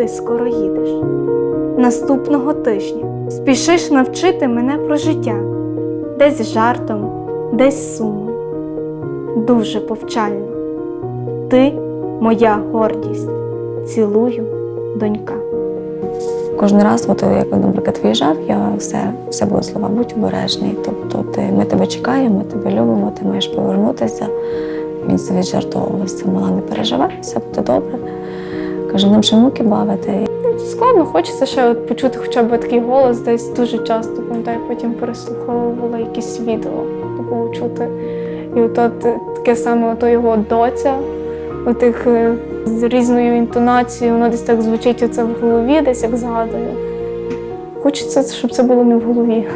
ти скоро їдеш. Наступного тижня спішиш навчити мене про життя, десь жартом, десь сумом. Дуже повчально. Ти моя гордість. Цілую, донька. Кожен раз, от як наприклад, виїжджав, я все, все було слова, будь обережний. Тобто ти, ми тебе чекаємо, ми тебе любимо, ти маєш повернутися. Він це віджартовувався, мала не переживай, все буде добре. Каже, нам ще муки бавити. Складно, хочеться ще почути хоча б такий голос десь дуже часто, пам'ятаю, потім переслуховувала якісь відео, було чути. І от таке саме ото його доця, отих е, з різною інтонацією, воно десь так звучить оце в голові, десь як згадую. Хочеться, щоб це було не в голові.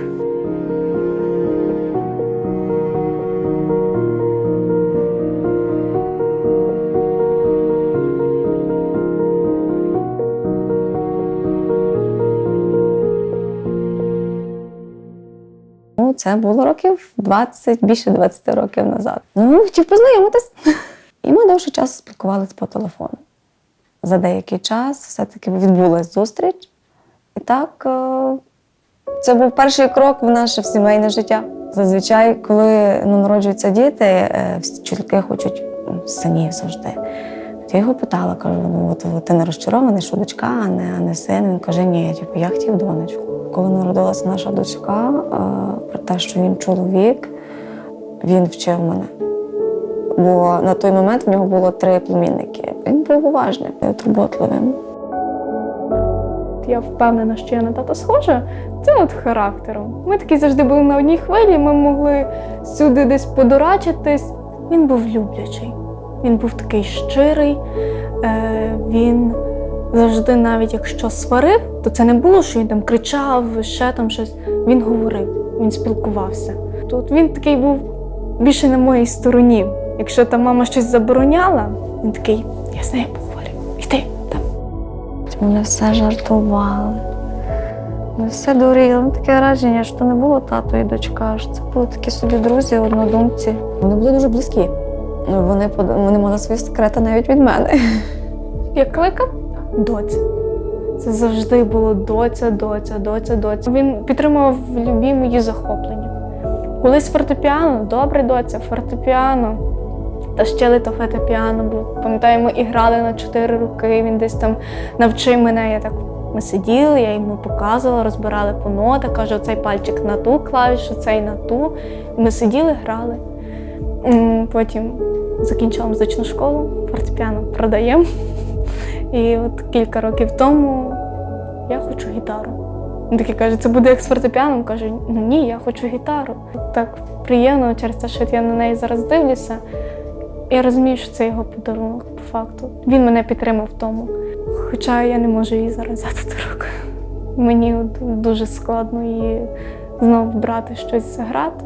Це було років 20, більше 20 років назад. Ну, хотів познайомитись. І ми довший час спілкувалися по телефону. За деякий час все-таки відбулася зустріч. І так, е, це був перший крок в наше сімейне життя. Зазвичай, коли ну, народжуються діти, е, чоловіки хочуть м, синів завжди. Я його питала, кажу: ну от, ти не розчарований, що дочка, а не, а не син. Він каже, ні, типу, я хотів донечку. Коли народилася наша дочка, е, про те, що він чоловік, він вчив мене. Бо на той момент в нього було три племінники. Він був уважним, турботливим. Я впевнена, що я на тата схожа, це от характером. Ми такі завжди були на одній хвилі, ми могли сюди десь подурачитись. Він був люблячий, він був такий щирий. Е, він завжди, навіть якщо сварив, то це не було, що він там кричав, ще там щось. Він говорив, він спілкувався. Тут він такий був більше на моїй стороні. Якщо там мама щось забороняла, він такий, я з нею поговорю. Йди там. Вони все жартували. Ми все дуріли. Ну, Таке враження, що не було тато і дочка, що це були такі собі друзі, однодумці. Вони були дуже близькі. Вони, вони мали свої секрети навіть від мене. Я кликав доця. Це завжди було доця, доця, доця, доця. Він підтримував любі мої захоплення. Колись фортепіано, добре доця, фортепіано. Та ще то фортепіано, бо пам'ятаю, ми і грали на чотири роки. Він десь там навчив мене. Я так ми сиділи, я йому показувала, розбирали по нотах, каже, оцей пальчик на ту клавішу, цей на ту. Ми сиділи, грали. Потім закінчила музичну школу, фортепіано продаємо. І от кілька років тому я хочу гітару. Він такий каже, це буде як з фортепіаном. Каже, ну ні, я хочу гітару. Так приємно через те, що я на неї зараз дивлюся. Я розумію, що це його подарунок по факту. Він мене підтримав в тому. Хоча я не можу її зараз взяти до рук. Мені дуже складно її знову брати щось заграти.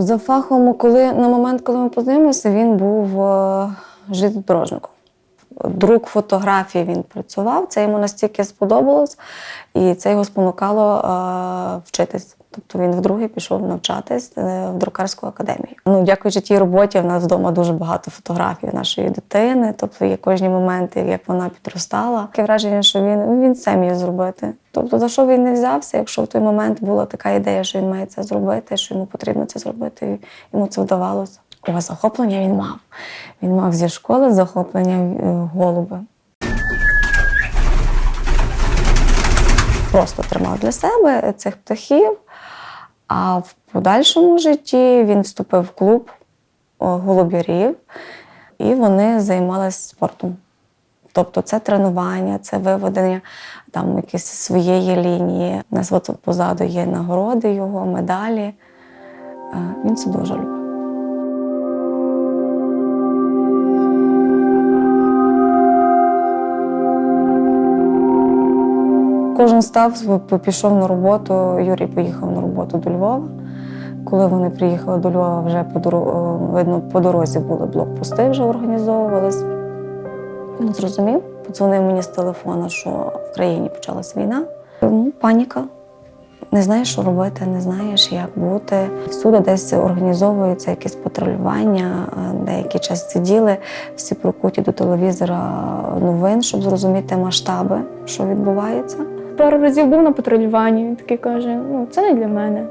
За фахом, коли на момент, коли ми познайомилися, він був е, железнодорожником. Друк фотографії він працював, це йому настільки сподобалось, і це його спонукало е, вчитись. Тобто він вдруге пішов навчатись е, в друкарську академію. Ну, дякуючи тій роботі, в нас вдома дуже багато фотографій нашої дитини. Тобто є кожні моменти, як вона підростала. Таке враження, що він, ну, він це міг зробити. Тобто, за що він не взявся, якщо в той момент була така ідея, що він має це зробити, що йому потрібно це зробити, йому це вдавалося. О, захоплення він мав. Він мав зі школи захоплення е, голуби. Просто тримав для себе цих птахів. А в подальшому житті він вступив в клуб о, голуб'ярів, і вони займалися спортом. Тобто це тренування, це виведення там якісь своєї лінії. У позаду є нагороди його, медалі. Е, Він це дуже любив. Кожен став, пішов на роботу. Юрій поїхав на роботу до Львова. Коли вони приїхали до Львова, вже по дорозі, видно, по дорозі були блокпости, вже організовувались. Він зрозумів, подзвонив мені з телефона, що в країні почалась війна. Ну, паніка. Не знаєш, що робити, не знаєш, як бути. Всюди десь організовуються якісь патрулювання. е, Деякий час сиділи, всі прикуті до телевізора новин, щоб зрозуміти масштаби, що відбувається. Пару разів був на патрулюванні, він такий каже: ну це не для мене.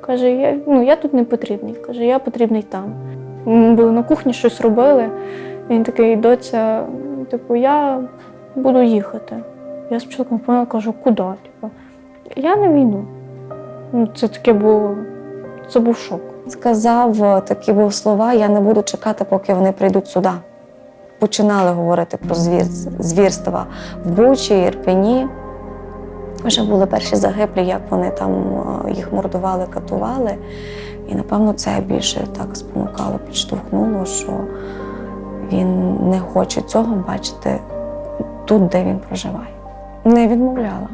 Каже, я, ну, я тут не потрібний. Каже, я потрібний там. Ми були на кухні, щось робили. Він такий, доця, типу, я буду їхати. Я спочатку не поняла, кажу, куди? Типу, я на війну. Ну, це таке було, це був шок. Сказав такі був слова: я не буду чекати, поки вони прийдуть сюди. Починали говорити про звір- звірства в Бучі, Ірпені. Вже були перші загиблі, як вони там е, їх мордували, катували. І напевно це більше так спонукало, підштовхнуло, що він не хоче цього бачити тут, де він проживає. Не відмовляла.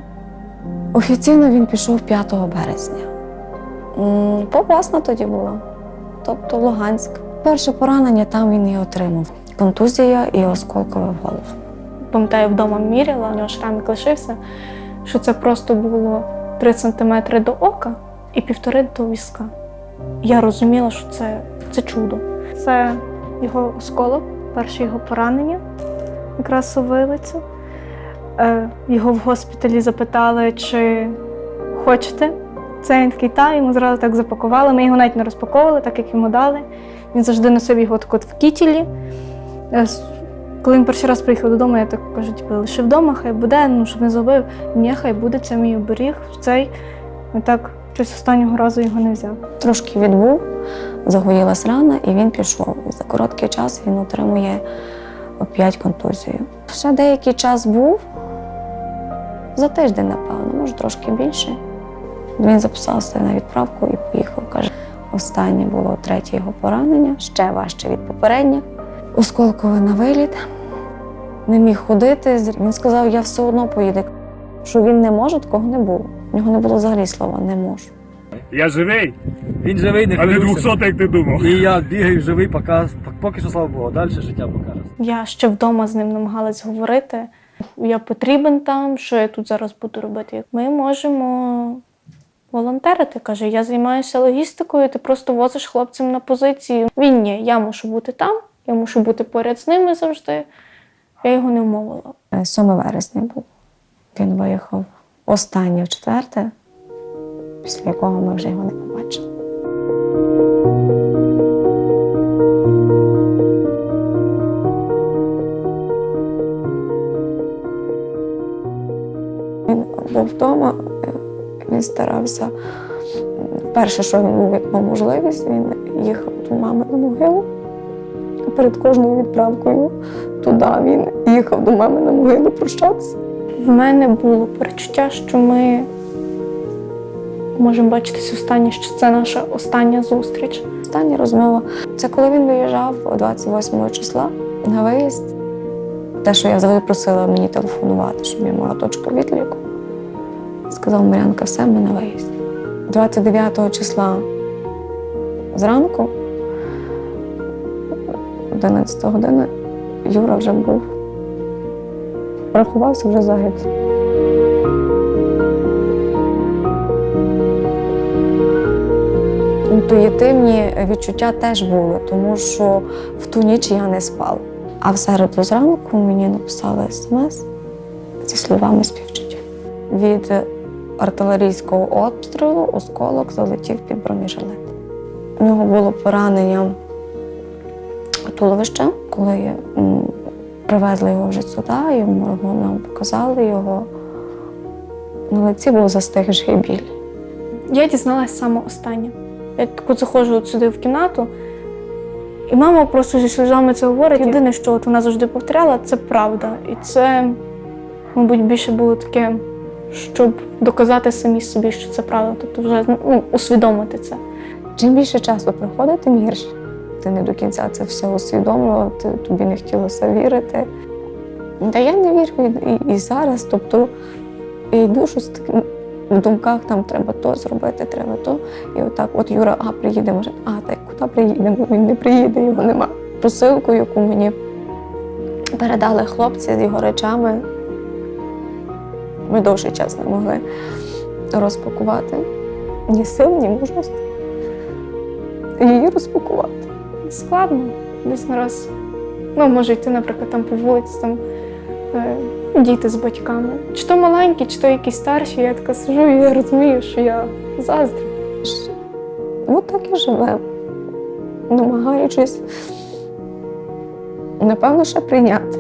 Офіційно він пішов 5 березня. Попасна тоді була, тобто Луганськ. Перше поранення там він і отримав. Контузія і осколкове в голову. Пам'ятаю, вдома міряла, у нього шрамик лишився, що це просто було 3 сантиметри до ока і півтори до візка. Я розуміла, що це, це чудо. Це його осколок, перше його поранення, якраз у вилицю. Е, Його в госпіталі запитали, чи хочете. Це він такий та, йому зразу так запакували. Ми його навіть не розпаковували, так як йому дали. Він завжди носив його так от в кітілі. Коли він перший раз приїхав додому, я так кажу, типу, лише вдома, хай буде, ну щоб не забив. Ні, хай буде, це мій оберіг, цей. І так щось останнього разу його не взяв. Трошки відбув, загоїлась рана, і він пішов. І за короткий час він отримує опять контузію. Ще деякий час був, за тиждень, напевно, може трошки більше. Він записався на відправку і поїхав. Каже, останнє було третє його поранення, ще важче від попереднього. Осколкове на виліт. Не міг ходити. Він сказав, я все одно поїду. Що він не може, такого не було. В нього не було взагалі слова не можу. Я живий, Він живий, не а не 200, як ти думав. І я бігаю живий, поки, поки що слава Богу. Далі життя покаже. Я ще вдома з ним намагалась говорити. Я потрібен там, що я тут зараз буду робити. Ми можемо волонтерити. Каже, я займаюся логістикою, ти просто возиш хлопцям на позиції. Він ні, я мушу бути там, я мушу бути поряд з ними завжди. Я його не вмовила. Е, 7 вересня був. Він виїхав останнє в четверте, після якого ми вже його не побачили. Він був вдома, е, він старався. Перше, що він був, як можливість, він їхав до мами на могилу. Перед кожною відправкою туди він їхав до мами на могилу прощатися. В мене було перечуття, що ми можемо бачитись останнє, що це наша остання зустріч. Остання розмова це коли він виїжджав 28 числа на виїзд. Те, що я взагалі просила мені телефонувати, щоб я мала точку відліку. Сказав Марянка, все, ми на виїзд. 29 числа зранку, 11 години, Юра вже був. Рахувався вже загиблий. Інтуїтивні відчуття теж були, тому що в ту ніч я не спала. А в середу зранку мені написали смс зі словами співчуття. Від артилерійського обстрілу осколок залетів під бронежилет. У нього було поранення туловища, коли привезли його вже сюди, йому нам показали його. На лиці був застигший біль. Я дізналась саме останнє. Я таку заходжу от сюди в кімнату, і мама просто зі сльозами це говорить. Єдине, що от вона завжди повторяла, це правда. І це, мабуть, більше було таке, щоб доказати самі собі, що це правда. Тобто вже ну, усвідомити це. Чим більше часу проходить, тим гірше. Ти не до кінця це все усвідомлював, ти- тобі не хотілося вірити. Та я не вірю і, і, і зараз. Тобто Я йду щось таким в думках, там треба то зробити, треба то. І отак, от Юра, а приїде, може, а так куди приїде? Бо він не приїде, його нема. Посилку, яку мені передали хлопці з його речами. Ми довший час не могли розпакувати. Ні сил, ні мужності. Її розпакувати. Складно. Десь нараз. Ну, може йти, наприклад, там по вулиці, там е, діти з батьками. Чи то маленькі, чи то якісь старші. Я така сижу і я розумію, що я заздрю. От так і живе, намагаючись, напевно, ще прийняти.